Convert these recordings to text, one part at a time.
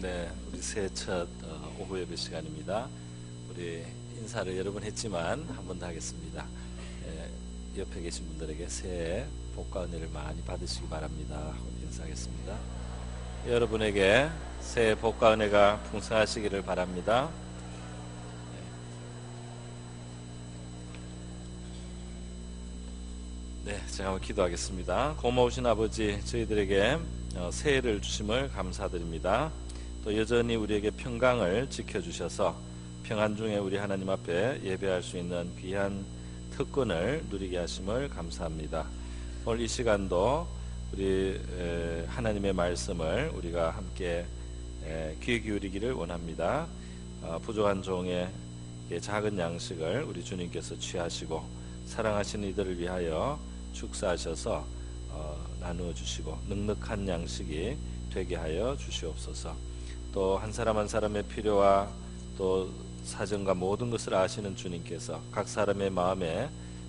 네, 우리 새해 첫 어, 오후 예배 시간입니다. 우리 인사를 여러 번 했지만 한 번 더 하겠습니다. 예, 옆에 계신 분들에게 새해 복과 은혜를 많이 받으시기 바랍니다. 인사하겠습니다. 여러분에게 새해 복과 은혜가 풍성하시기를 바랍니다. 네, 제가 한번 기도하겠습니다. 고마우신 아버지, 저희들에게 어, 새해를 주심을 감사드립니다. 또 여전히 우리에게 평강을 지켜주셔서 평안 중에 우리 하나님 앞에 예배할 수 있는 귀한 특권을 누리게 하심을 감사합니다. 오늘 이 시간도 우리 에, 하나님의 말씀을 우리가 함께 에, 귀 기울이기를 원합니다. 어, 부족한 종의 이 작은 양식을 우리 주님께서 취하시고 사랑하시는 이들을 위하여 축사하셔서 어, 나누어 주시고 넉넉한 양식이 되게 하여 주시옵소서. 또 한 사람 한 사람의 필요와 또 사정과 모든 것을 아시는 주님께서 각 사람의 마음에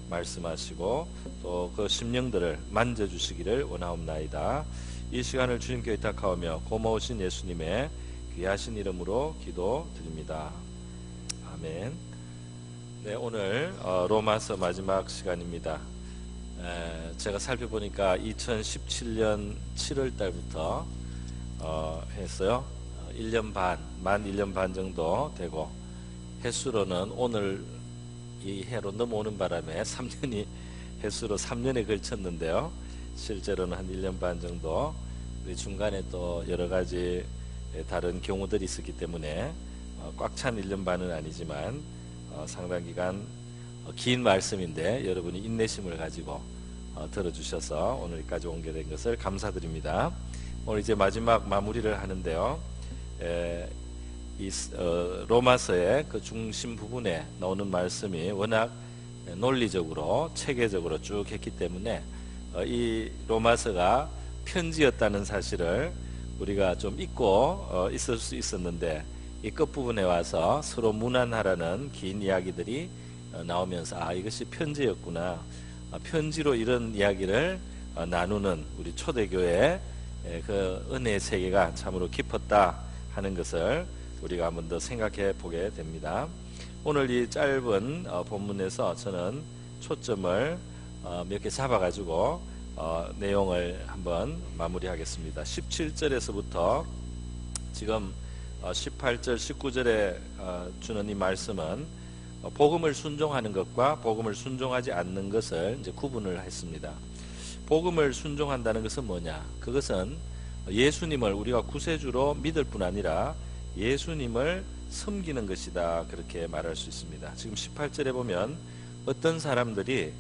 말씀하시고 또 그 심령들을 만져 주시기를 원하옵나이다. 이 시간을 주님께 의탁하오며 고마우신 예수님의 귀하신 이름으로 기도드립니다. 아멘. 네, 오늘 어, 로마서 마지막 시간입니다. 에, 제가 살펴보니까 2017년 7월 달부터 어, 했어요. 어, 1년 반, 만 1년 반 정도 되고 횟수로는 오늘 이 해로 넘어오는 바람에 3년이 횟수로 3년에 걸쳤는데요. 실제로는 한 1년 반 정도 우리 중간에 또 여러 가지 다른 경우들이 있었기 때문에 어, 꽉찬 1년 반은 아니지만 어, 상당 기간 어, 긴 말씀인데 여러분이 인내심을 가지고 어, 들어주셔서 오늘까지 오게 된 것을 감사드립니다. 오늘 이제 마지막 마무리를 하는데요. 에, 이 어, 로마서의 그 중심 부분에 나오는 말씀이 워낙 논리적으로 체계적으로 쭉 했기 때문에 어, 이 로마서가 편지였다는 사실을 우리가 좀 잊고 어, 있을 수 있었는데 이 끝부분에 와서 서로 무난하라는 긴 이야기들이 어, 나오면서 아 이것이 편지였구나. 아, 편지로 이런 이야기를 어, 나누는 우리 초대교회 그 은혜의 세계가 참으로 깊었다 하는 것을 우리가 한번 더 생각해 보게 됩니다. 오늘 이 짧은 어, 본문에서 저는 초점을 어, 몇 개 잡아가지고 어, 내용을 한번 마무리하겠습니다. 17절에서부터 지금 18절, 19절에 주는 이 말씀은 복음을 순종하는 것과 복음을 순종하지 않는 것을 이제 구분을 했습니다. 복음을 순종한다는 것은 뭐냐? 그것은 예수님을 우리가 구세주로 믿을 뿐 아니라 예수님을 섬기는 것이다. 그렇게 말할 수 있습니다. 지금 18절에 보면 어떤 사람들이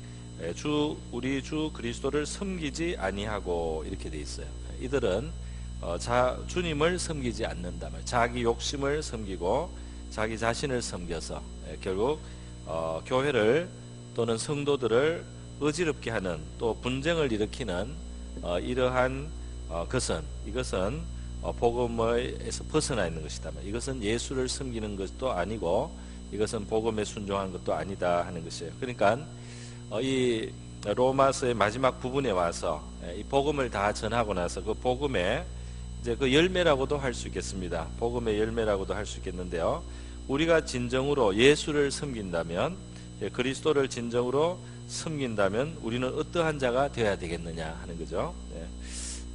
주 우리 주 그리스도를 섬기지 아니하고 이렇게 돼 있어요. 이들은 어, 자 주님을 섬기지 않는다 말. 자기 욕심을 섬기고 자기 자신을 섬겨서 결국 어, 교회를 또는 성도들을 어지럽게 하는 또 분쟁을 일으키는 어, 이러한 어, 것은 이것은 어, 복음에서 벗어나 있는 것이다. 이것은 예수를 섬기는 것도 아니고 이것은 복음에 순종하는 것도 아니다 하는 것이에요. 그러니까 어, 이 로마서의 마지막 부분에 와서 예, 이 복음을 다 전하고 나서 그 복음의 이제 그 열매라고도 할 수 있겠습니다. 복음의 열매라고도 할 수 있겠는데요. 우리가 진정으로 예수를 섬긴다면 예, 그리스도를 진정으로 섬긴다면 우리는 어떠한 자가 되어야 되겠느냐 하는 거죠. 예.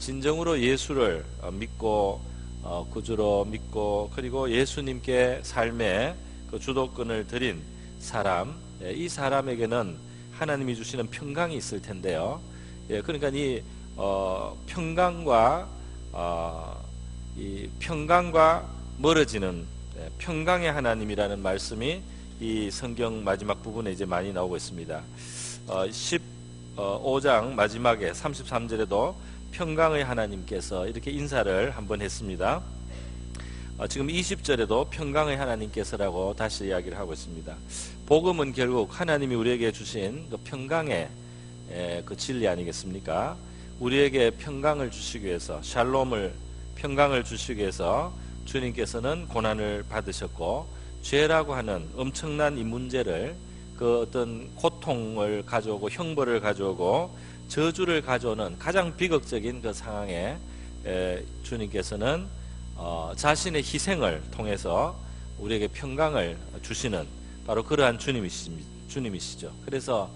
진정으로 예수를 어, 믿고 어, 구주로 믿고 그리고 예수님께 삶의 그 주도권을 드린 사람 예, 이 사람에게는 하나님이 주시는 평강이 있을 텐데요. 예, 그러니까 이 어, 평강과 어, 이 평강과 멀어지는 예, 평강의 하나님이라는 말씀이 이 성경 마지막 부분에 이제 많이 나오고 있습니다. 어, 15장 마지막에 33절에도 평강의 하나님께서 이렇게 인사를 한번 했습니다. 어, 지금 20절에도 평강의 하나님께서라고 다시 이야기를 하고 있습니다. 복음은 결국 하나님이 우리에게 주신 그 평강의 에, 그 진리 아니겠습니까? 우리에게 평강을 주시기 위해서 샬롬을 평강을 주시기 위해서 주님께서는 고난을 받으셨고 죄라고 하는 엄청난 이 문제를 그 어떤 고통을 가져오고 형벌을 가져오고 저주를 가져오는 가장 비극적인 그 상황에 에, 주님께서는 어, 자신의 희생을 통해서 우리에게 평강을 주시는 바로 그러한 주님이시, 주님이시 죠. 그래서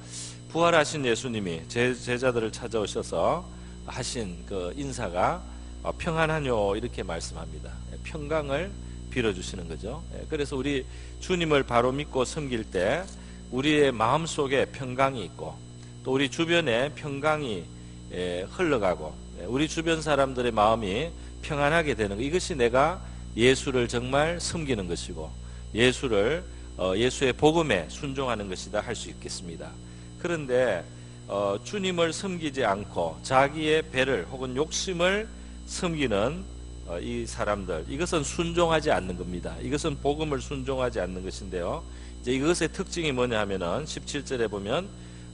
부활하신 예수님이 제, 제자들을 찾아오셔서 하신 그 인사가 어, 평안하뇨 이렇게 말씀합니다. 예, 평강을 빌어주시는 거죠. 예, 그래서 우리 주님을 바로 믿고 섬길 때 우리의 마음 속에 평강이 있고 또 우리 주변에 평강이 예, 흘러가고 예, 우리 주변 사람들의 마음이 평안하게 되는 것 이것이 내가 예수를 정말 섬기는 것이고 예수를 어, 예수의 복음에 순종하는 것이다 할 수 있겠습니다. 그런데 어, 주님을 섬기지 않고 자기의 배를 혹은 욕심을 섬기는 어, 이 사람들 이것은 순종하지 않는 겁니다. 이것은 복음을 순종하지 않는 것인데요. 이제 이것의 특징이 뭐냐 하면은 17절에 보면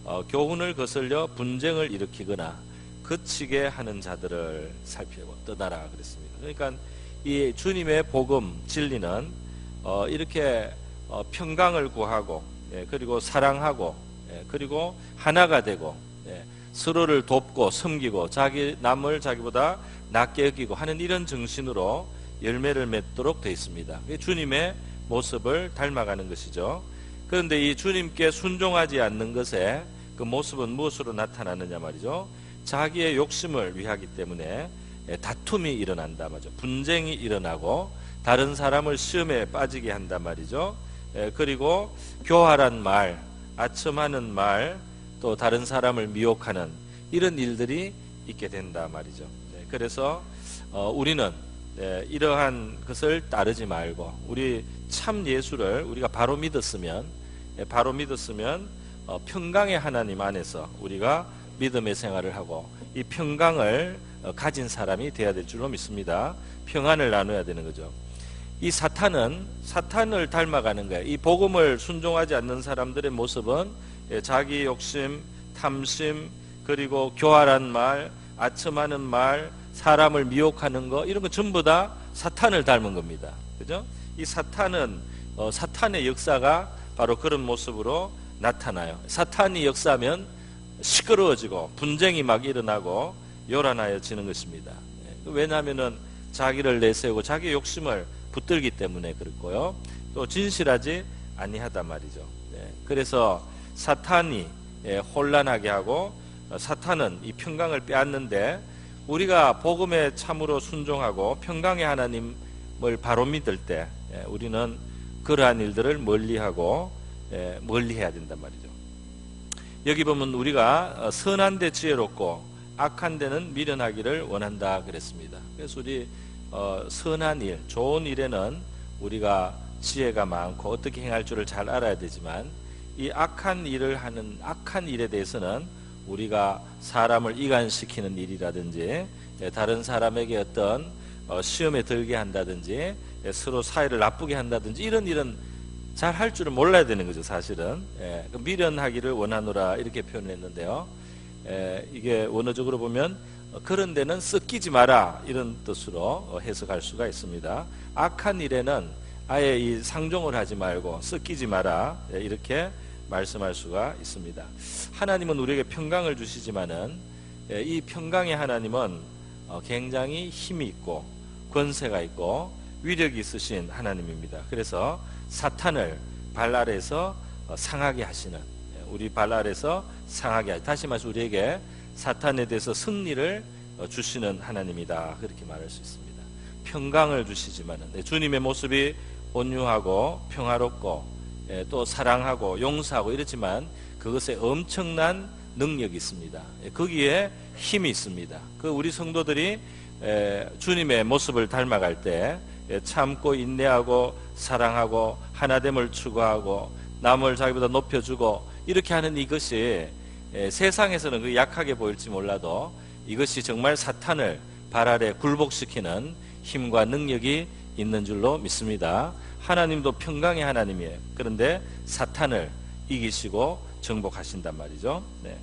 어, 교훈을 거슬려 분쟁을 일으키거나 그치게 하는 자들을 살피고 떠나라 그랬습니다. 그러니까 이 주님의 복음 진리는 어, 이렇게 어, 평강을 구하고 예, 그리고 사랑하고 예, 그리고 하나가 되고 예, 서로를 돕고 섬기고 자기 남을 자기보다 낮게 여기고 하는 이런 정신으로 열매를 맺도록 되어 있습니다. 주님의 모습을 닮아가는 것이죠. 그런데 이 주님께 순종하지 않는 것에 그 모습은 무엇으로 나타나느냐 말이죠. 자기의 욕심을 위하기 때문에 예, 다툼이 일어난다 말이죠. 분쟁이 일어나고 다른 사람을 시험에 빠지게 한단 말이죠. 예, 그리고 교활한 말, 아첨하는 말, 또 다른 사람을 미혹하는 이런 일들이 있게 된다 말이죠. 네, 그래서 어, 우리는 네, 이러한 것을 따르지 말고 우리 참 예수를 우리가 바로 믿었으면 예, 바로 믿었으면 어, 평강의 하나님 안에서 우리가 믿음의 생활을 하고 이 평강을 어, 가진 사람이 되어야 될 줄로 믿습니다. 평안을 나눠야 되는 거죠. 이 사탄은 사탄을 닮아가는 거예요. 이 복음을 순종하지 않는 사람들의 모습은 예, 자기 욕심, 탐심, 그리고 교활한 말, 아첨하는 말, 사람을 미혹하는 거 이런 거 전부 다 사탄을 닮은 겁니다. 그죠? 이 사탄은 어, 사탄의 역사가 바로 그런 모습으로 나타나요. 사탄이 역사하면 시끄러워지고 분쟁이 막 일어나고 요란하여지는 것입니다. 예, 왜냐하면은 자기를 내세우고 자기 욕심을 붙들기 때문에 그렇고요. 또 진실하지 아니하다 말이죠. 네. 그래서 사탄이 예, 혼란하게 하고 어, 사탄은 이 평강을 빼앗는데 우리가 복음에 참으로 순종하고 평강의 하나님을 바로 믿을 때 예, 우리는 그러한 일들을 멀리하고 예, 멀리해야 된단 말이죠. 여기 보면 우리가 어, 선한 데 지혜롭고 악한 데는 미련하기를 원한다 그랬습니다. 그래서 우리 어, 선한 일, 좋은 일에는 우리가 지혜가 많고 어떻게 행할 줄을 잘 알아야 되지만 이 악한 일을 하는 악한 일에 대해서는 우리가 사람을 이간시키는 일이라든지 예, 다른 사람에게 어떤 어, 시험에 들게 한다든지 예, 서로 사이를 나쁘게 한다든지 이런 일은 잘 할 줄을 몰라야 되는 거죠 사실은 예, 그 미련하기를 원하노라 이렇게 표현 했는데요 예, 이게 원어적으로 보면 어, 그런 데는 섞이지 마라 이런 뜻으로 어, 해석할 수가 있습니다 악한 일에는 아예 이 상종을 하지 말고 섞이지 마라 예, 이렇게 말씀할 수가 있습니다. 하나님은 우리에게 평강을 주시지만은 예, 이 평강의 하나님은 어, 굉장히 힘이 있고 권세가 있고 위력이 있으신 하나님입니다. 그래서 사탄을 발 아래에서 어, 상하게 하시는 예, 우리 발 아래에서 상하게 하시 다시 말해서 우리에게 사탄에 대해서 승리를 어, 주시는 하나님이다 그렇게 말할 수 있습니다. 평강을 주시지만은 네, 주님의 모습이 온유하고 평화롭고 예, 또 사랑하고 용서하고 이렇지만 그것에 엄청난 능력이 있습니다. 예, 거기에 힘이 있습니다. 그 우리 성도들이 예, 주님의 모습을 닮아갈 때 참고 인내하고 사랑하고 하나됨을 추구하고 남을 자기보다 높여주고 이렇게 하는 이것이 세상에서는 그 약하게 보일지 몰라도 이것이 정말 사탄을 발 아래 굴복시키는 힘과 능력이 있는 줄로 믿습니다. 하나님도 평강의 하나님이에요. 그런데 사탄을 이기시고 정복하신단 말이죠. 네.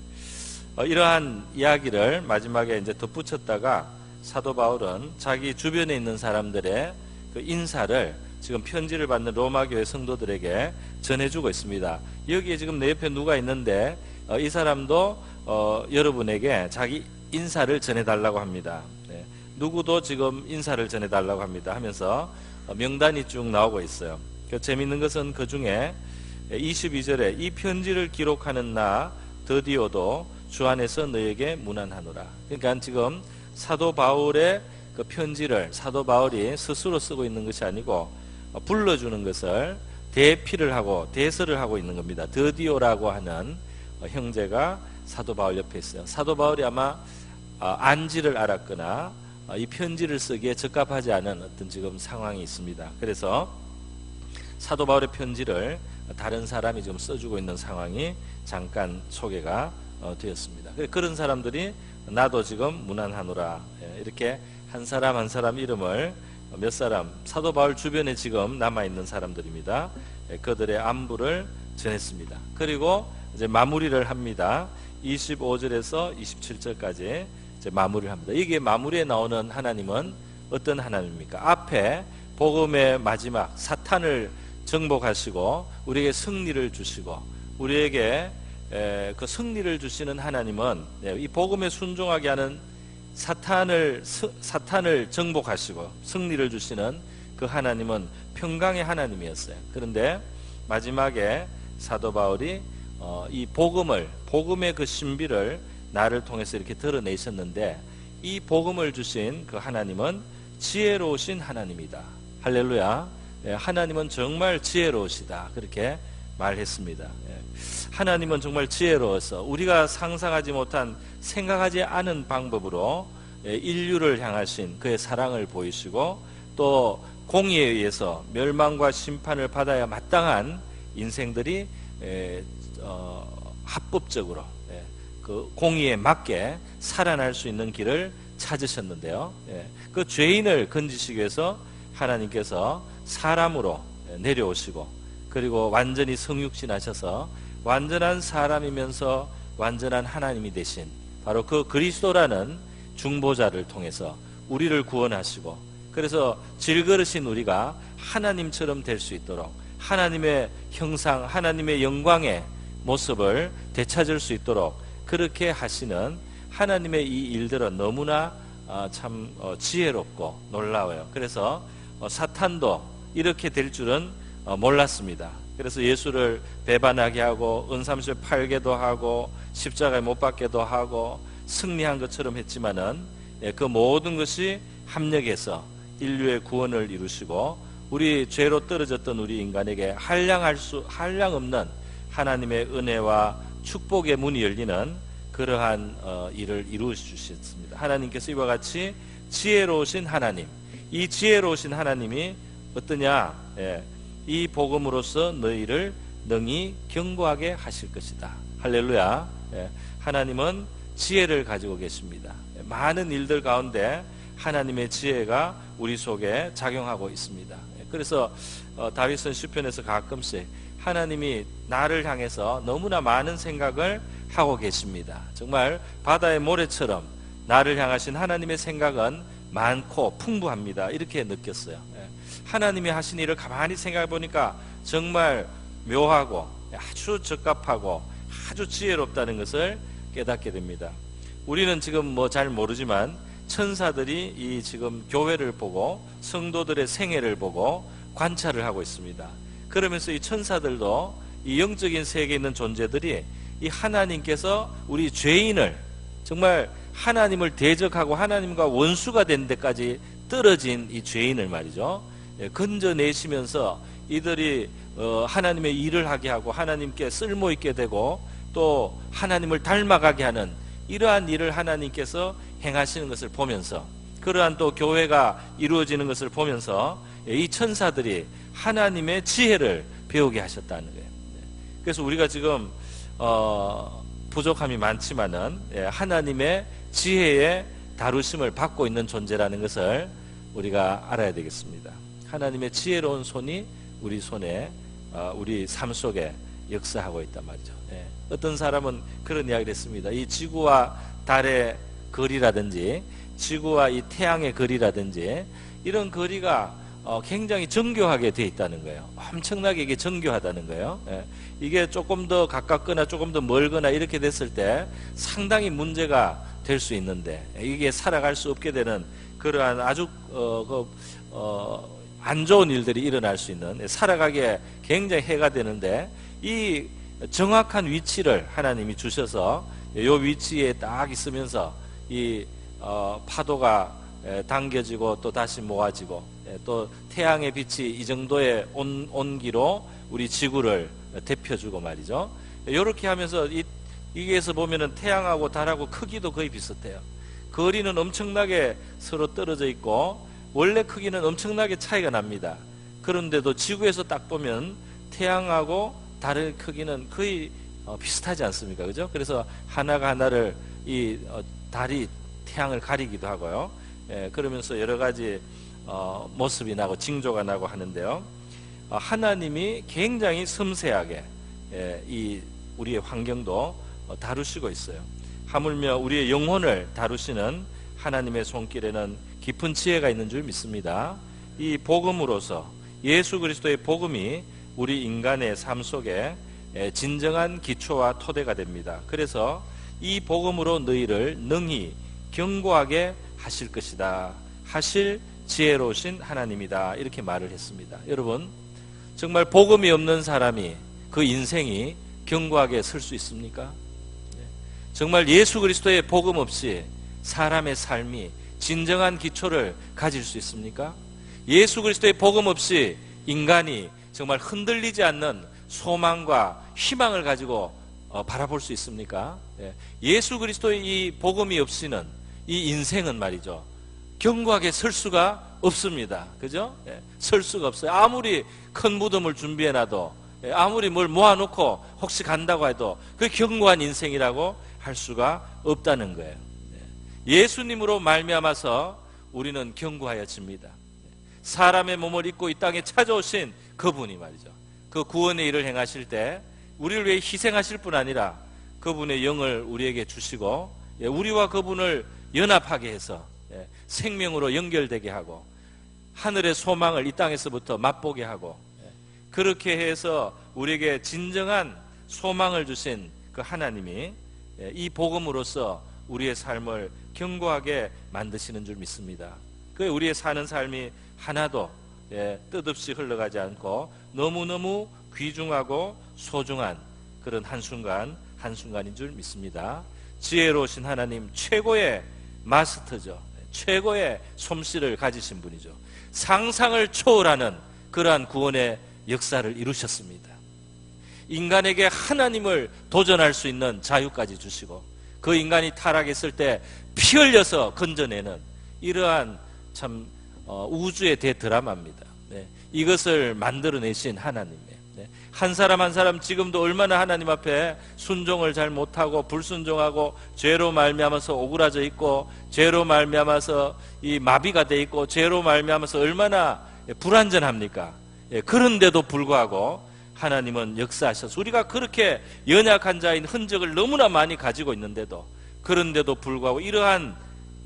어, 이러한 이야기를 마지막에 이제 덧붙였다가 사도 바울은 자기 주변에 있는 사람들의 그 인사를 지금 편지를 받는 로마 교회 성도들에게 전해주고 있습니다. 여기에 지금 내 옆에 누가 있는데 어, 이 사람도 어, 여러분에게 자기 인사를 전해달라고 합니다. 네. 누구도 지금 인사를 전해달라고 합니다 하면서 어, 명단이 쭉 나오고 있어요. 그 재밌는 것은 그 중에 22절에 이 편지를 기록하는 나 드디어도 주 안에서 너에게 무난하노라. 그러니까 지금 사도 바울의 그 편지를 사도 바울이 스스로 쓰고 있는 것이 아니고 어, 불러주는 것을 대피를 하고 대설을 하고 있는 겁니다. 드디어라고 하는 어, 형제가 사도 바울 옆에 있어요. 사도 바울이 아마 어, 안지를 알았거나 어, 이 편지를 쓰기에 적합하지 않은 어떤 지금 상황이 있습니다. 그래서 사도 바울의 편지를 다른 사람이 지금 써주고 있는 상황이 잠깐 소개가 어, 되었습니다. 그래, 그런 사람들이 나도 지금 무난하노라 예, 이렇게 한 사람 한 사람 이름을 몇 사람 사도 바울 주변에 지금 남아 있는 사람들입니다. 예, 그들의 안부를 전했습니다. 그리고 이제 마무리를 합니다. 25절에서 27절까지 이제 마무리를 합니다. 이게 마무리에 나오는 하나님은 어떤 하나님입니까? 앞에 복음의 마지막 사탄을 정복하시고 우리에게 승리를 주시고 우리에게 에, 그 승리를 주시는 하나님은 네, 이 복음에 순종하게 하는 사탄을 스- 사탄을 정복하시고 승리를 주시는 그 하나님은 평강의 하나님이었어요. 그런데 마지막에 사도 바울이 어, 이 복음을 복음의 그 신비를 나를 통해서 이렇게 드러내셨는데 이 복음을 주신 그 하나님은 지혜로우신 하나님이다. 할렐루야. 예, 하나님은 정말 지혜로우시다. 그렇게 말했습니다. 예. 하나님은 정말 지혜로워서 우리가 상상하지 못한 생각하지 않은 방법으로 예, 인류를 향하신 그의 사랑을 보이시고 또 공의에 의해서 멸망과 심판을 받아야 마땅한 인생들이 에, 어, 합법적으로 예, 그 공의에 맞게 살아날 수 있는 길을 찾으셨는데요. 예, 그 죄인을 건지시기 위해서 하나님께서 사람으로 예, 내려오시고 그리고 완전히 성육신하셔서 완전한 사람이면서 완전한 하나님이 되신 바로 그 그리스도라는 중보자를 통해서 우리를 구원하시고 그래서 질그릇인 우리가 하나님처럼 될 수 있도록 하나님의 형상, 하나님의 영광의 모습을 되찾을 수 있도록 그렇게 하시는 하나님의 이 일들은 너무나 아, 참 어, 지혜롭고 놀라워요. 그래서 어, 사탄도 이렇게 될 줄은 어, 몰랐습니다. 그래서 예수를 배반하게 하고 은삼실 팔게도 하고 십자가에 못 박게도 하고 승리한 것처럼 했지만은 예, 그 모든 것이 합력해서 인류의 구원을 이루시고 우리 죄로 떨어졌던 우리 인간에게 한량할 수 한량 없는 하나님의 은혜와 축복의 문이 열리는 그러한 어, 일을 이루어 주셨습니다. 하나님께서 이와 같이 지혜로우신 하나님, 이 지혜로우신 하나님이 어떠냐? 예, 이 복음으로서 너희를 능히 경고하게 하실 것이다. 할렐루야. 예, 하나님은 지혜를 가지고 계십니다. 예, 많은 일들 가운데 하나님의 지혜가 우리 속에 작용하고 있습니다. 예, 그래서 어, 다윗은 시편에서 가끔씩 하나님이 나를 향해서 너무나 많은 생각을 하고 계십니다. 정말 바다의 모래처럼 나를 향하신 하나님의 생각은 많고 풍부합니다. 이렇게 느꼈어요. 예. 하나님이 하신 일을 가만히 생각해 보니까 정말 묘하고 아주 적합하고 아주 지혜롭다는 것을 깨닫게 됩니다. 우리는 지금 뭐 잘 모르지만 천사들이 이 지금 교회를 보고 성도들의 생애를 보고 관찰을 하고 있습니다. 그러면서 이 천사들도 이 영적인 세계에 있는 존재들이 이 하나님께서 우리 죄인을 정말 하나님을 대적하고 하나님과 원수가 된 데까지 떨어진 이 죄인을 말이죠. 예, 건져내시면서 이들이 어, 하나님의 일을 하게 하고 하나님께 쓸모 있게 되고 또 하나님을 닮아가게 하는 이러한 일을 하나님께서 행하시는 것을 보면서 그러한 또 교회가 이루어지는 것을 보면서 예, 이 천사들이 하나님의 지혜를 배우게 하셨다는 거예요. 네. 그래서 우리가 지금 어, 부족함이 많지만은 예, 하나님의 지혜의 다루심을 받고 있는 존재라는 것을 우리가 알아야 되겠습니다. 하나님의 지혜로운 손이 우리 손에 어, 우리 삶 속에 역사하고 있단 말이죠. 예. 어떤 사람은 그런 이야기를 했습니다. 이 지구와 달의 거리라든지 지구와 이 태양의 거리라든지 이런 거리가 어, 굉장히 정교하게 돼 있다는 거예요. 엄청나게 이게 정교하다는 거예요. 예. 이게 조금 더 가깝거나 조금 더 멀거나 이렇게 됐을 때 상당히 문제가 될 수 있는데 이게 살아갈 수 없게 되는 그러한 아주 어, 그, 어, 안 좋은 일들이 일어날 수 있는 살아가기에 굉장히 해가 되는데 이 정확한 위치를 하나님이 주셔서 요 위치에 딱 있으면서 이 어, 파도가 에, 당겨지고 또 다시 모아지고 예, 또 태양의 빛이 이 정도의 온, 온기로 우리 지구를 대표주고 말이죠. 이렇게 하면서 이, 이게서 보면은 태양하고 달하고 크기도 거의 비슷해요. 거리는 엄청나게 서로 떨어져 있고 원래 크기는 엄청나게 차이가 납니다. 그런데도 지구에서 딱 보면 태양하고 달의 크기는 거의 어, 비슷하지 않습니까? 그죠? 그래서 하나가 하나를 이 어, 달이 태양을 가리기도 하고요. 예, 그러면서 여러 가지 어, 모습이 나고 징조가 나고 하는데요. 어, 하나님이 굉장히 섬세하게 예, 이 우리의 환경도 어, 다루시고 있어요. 하물며 우리의 영혼을 다루시는 하나님의 손길에는 깊은 지혜가 있는 줄 믿습니다. 이 복음으로서 예수 그리스도의 복음이 우리 인간의 삶 속에 예, 진정한 기초와 토대가 됩니다. 그래서 이 복음으로 너희를 능히 견고하게 하실 것이다. 하실 지혜로우신 하나님이다. 이렇게 말을 했습니다. 여러분, 정말 복음이 없는 사람이 그 인생이 견고하게 설 수 있습니까? 네. 정말 예수 그리스도의 복음 없이 사람의 삶이 진정한 기초를 가질 수 있습니까? 예수 그리스도의 복음 없이 인간이 정말 흔들리지 않는 소망과 희망을 가지고 어, 바라볼 수 있습니까? 예. 예수 그리스도의 이 복음이 없이는 이 인생은 말이죠. 견고하게 설 수가 없습니다. 그죠? 예. 설 수가 없어요. 아무리 큰 무덤을 준비해놔도 예. 아무리 뭘 모아놓고 혹시 간다고 해도 그 견고한 인생이라고 할 수가 없다는 거예요. 예. 예수님으로 말미암아서 우리는 견고하여집니다. 사람의 몸을 입고 이 땅에 찾아오신 그분이 말이죠. 그 구원의 일을 행하실 때 우리를 위해 희생하실 뿐 아니라 그분의 영을 우리에게 주시고 예, 우리와 그분을 연합하게 해서 예, 생명으로 연결되게 하고 하늘의 소망을 이 땅에서부터 맛보게 하고 예, 그렇게 해서 우리에게 진정한 소망을 주신 그 하나님이 이 복음으로서 우리의 삶을 견고하게 만드시는 줄 믿습니다. 그 우리의 사는 삶이 하나도 뜻없이 흘러가지 않고 너무너무 귀중하고 소중한 그런 한순간 한순간인 줄 믿습니다. 지혜로우신 하나님 최고의 마스터죠. 최고의 솜씨를 가지신 분이죠. 상상을 초월하는 그러한 구원의 역사를 이루셨습니다. 인간에게 하나님을 도전할 수 있는 자유까지 주시고 그 인간이 타락했을 때 피 흘려서 건져내는 이러한 참 어, 우주의 대드라마입니다. 네. 이것을 만들어내신 하나님. 한 사람 한 사람 지금도 얼마나 하나님 앞에 순종을 잘 못하고 불순종하고 죄로 말미암아서 오그라져 있고 죄로 말미암아서 이 마비가 돼 있고 죄로 말미암아서 얼마나 불완전합니까? 예, 그런데도 불구하고 하나님은 역사하셔서 우리가 그렇게 연약한 자인 흔적을 너무나 많이 가지고 있는데도 그런데도 불구하고 이러한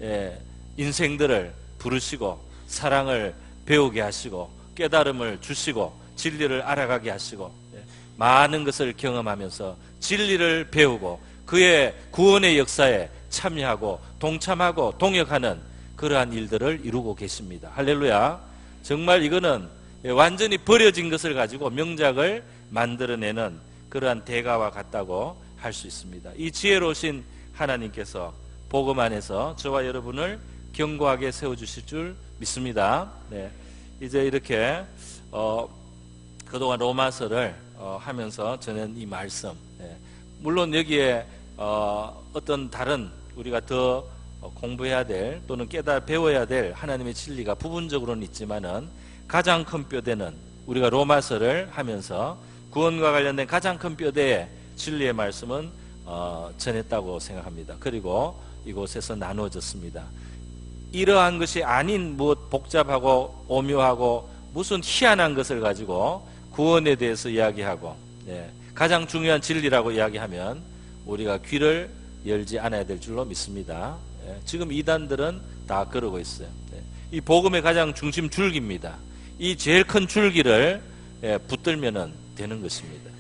예, 인생들을 부르시고 사랑을 배우게 하시고 깨달음을 주시고 진리를 알아가게 하시고 예, 많은 것을 경험하면서 진리를 배우고 그의 구원의 역사에 참여하고 동참하고 동역하는 그러한 일들을 이루고 계십니다. 할렐루야. 정말 이거는 완전히 버려진 것을 가지고 명작을 만들어내는 그러한 대가와 같다고 할 수 있습니다. 이 지혜로우신 하나님께서 복음 안에서 저와 여러분을 견고하게 세워주실 줄 믿습니다. 네. 이제 이렇게 어, 그동안 로마서를 어, 하면서 저는 이 말씀 예. 물론 여기에 어, 어떤 다른 우리가 더 공부해야 될 또는 깨달아 배워야 될 하나님의 진리가 부분적으로는 있지만은 가장 큰 뼈대는 우리가 로마서를 하면서 구원과 관련된 가장 큰 뼈대의 진리의 말씀은 어, 전했다고 생각합니다. 그리고 이곳에서 나누어졌습니다. 이러한 것이 아닌 무엇 복잡하고 오묘하고 무슨 희한한 것을 가지고 구원에 대해서 이야기하고 예, 가장 중요한 진리라고 이야기하면 우리가 귀를 열지 않아야 될 줄로 믿습니다. 예, 지금 이단들은 다 그러고 있어요. 예, 이 복음의 가장 중심 줄기입니다. 이 제일 큰 줄기를 예, 붙들면 되는 것입니다.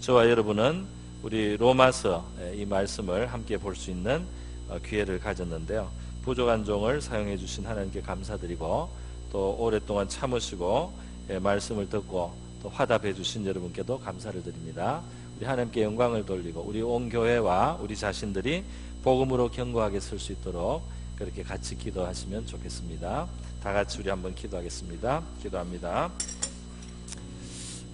저와 여러분은 우리 로마서 예, 이 말씀을 함께 볼 수 있는 어, 기회를 가졌는데요. 부족한 종을 사용해 주신 하나님께 감사드리고 또 오랫동안 참으시고 예, 말씀을 듣고 또 화답해 주신 여러분께도 감사를 드립니다. 우리 하나님께 영광을 돌리고 우리 온 교회와 우리 자신들이 복음으로 견고하게 설 수 있도록 그렇게 같이 기도하시면 좋겠습니다. 다 같이 우리 한번 기도하겠습니다. 기도합니다.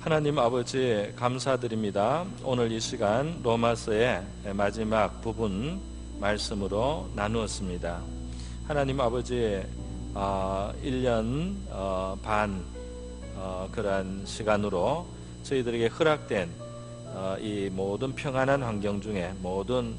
하나님 아버지 감사드립니다. 오늘 이 시간 로마서의 마지막 부분 말씀으로 나누었습니다. 하나님 아버지 어, 1년 어, 반 어, 그러한 시간으로 저희들에게 허락된 어, 이 모든 평안한 환경 중에 모든